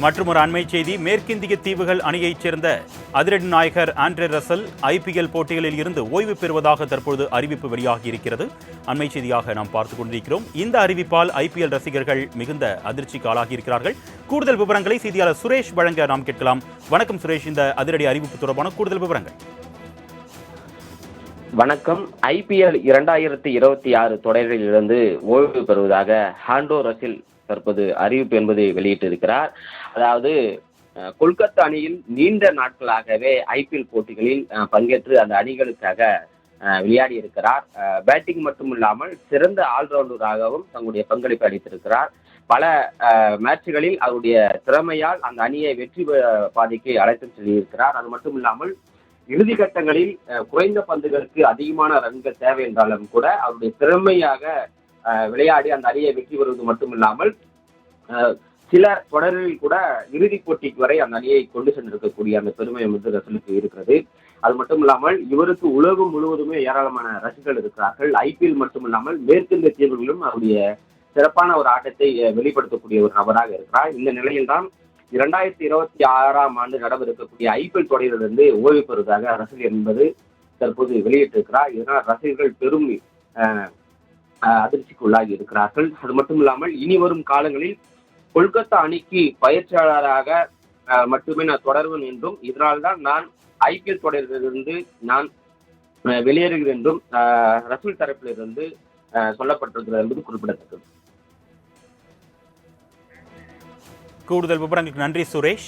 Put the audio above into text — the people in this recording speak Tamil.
மற்றும் ஒரு அண்மை செய்தி மேற்கிந்திய தீவுகள் அணியைச் சேர்ந்த அதிரடி நாயகர் ஆண்ட்ரே ரசல் ஐபிஎல் போட்டிகளில் இருந்து ஓய்வு பெறுவதாக தற்பொழுது அறிவிப்பு வெளியாகி இருக்கிறது அண்மை செய்தியாக நாம் பார்த்துக் கொண்டிருக்கிறோம். இந்த அறிவிப்பால் ஐபிஎல் ரசிகர்கள் மிகுந்த அதிர்ச்சிக்கு ஆளாகி இருக்கிறார்கள் கூடுதல் விவரங்களை செய்தியாளர் சுரேஷ் வழங்க நாம் கேட்கலாம். வணக்கம் சுரேஷ். இந்த அதிரடி அறிவிப்பு தொடர்பான கூடுதல் விவரங்கள். வணக்கம். ஐபிஎல் இரண்டாயிரத்தி இருபத்தி ஆறு தொடரில் இருந்து ஓய்வு பெறுவதாக ஹாண்டோ ரசில் தற்போது அறிவிப்பு என்பதை வெளியிட்டிருக்கிறார். அதாவது கொல்கத்தா அணியில் நீண்ட நாட்களாகவே ஐபிஎல் போட்டிகளில் பங்கேற்று அந்த அணிகளுக்காக விளையாடி இருக்கிறார் பேட்டிங் மட்டும் இல்லாமல் சிறந்த ஆல்ரவுண்டராகவும் தங்களுடைய பங்களிப்பை அளித்திருக்கிறார். பல மேட்சுகளில் அவருடைய திறமையால் அந்த அணியை வெற்றி பாதைக்கு அழைத்து செல்லியிருக்கிறார். அது மட்டும் இல்லாமல் இறுதி கட்டங்களில் குறைந்த பந்துகளுக்கு அதிகமான ரன்கள் தேவை என்றாலும் கூட அவருடைய திறமையாக விளையாடி அந்த அணியை வெற்றி பெறுவது மட்டுமில்லாமல் சில தொடரில் கூட இறுதிப் போட்டிக்கு வரை அந்த அணியை கொண்டு சென்றிருக்கக்கூடிய அந்த பெருமை வந்து ரசலுக்கு இருக்கிறது. அது மட்டும் இல்லாமல் இவருக்கு உலகம் முழுவதுமே ஏராளமான ரசிகர்கள் இருக்கிறார்கள். ஐபிஎல் மட்டுமில்லாமல் மேற்கிந்திய தீவுகளிலும் அவருடைய சிறப்பான ஒரு ஆட்டத்தை வெளிப்படுத்தக்கூடிய ஒரு நபராக இருக்கிறார். இந்த நிலையில்தான் இரண்டாயிரத்தி இருபத்தி ஆறாம் ஆண்டு நடவிருக்கக்கூடிய ஐபிஎல் தொடரிலிருந்து ஓய்வு பெறுவதாக ரசிகர் என்பது தற்போது வெளியிட்டிருக்கிறார். இதனால் ரசிகர்கள் பெரும் அஹ், அதிர்ச்சிக்கு உள்ளாகி இருக்கிறார்கள். அது மட்டும் இல்லாமல் இனி வரும் காலங்களில் கொல்கத்தா அணிக்கு பயிற்சியாளராக அஹ், மட்டுமே நான் தொடர்வேன் என்றும் இதனால்தான் நான் ஐபிஎல் தொடரிலிருந்து நான் வெளியேறுகிறேன் என்றும் அஹ், ரசூல் தரப்பிலிருந்து அஹ், சொல்லப்பட்டிருக்கிறது என்பது குறிப்பிடத்தக்கது. கூடுதல் விவரங்களுக்கு நன்றி சுரேஷ்.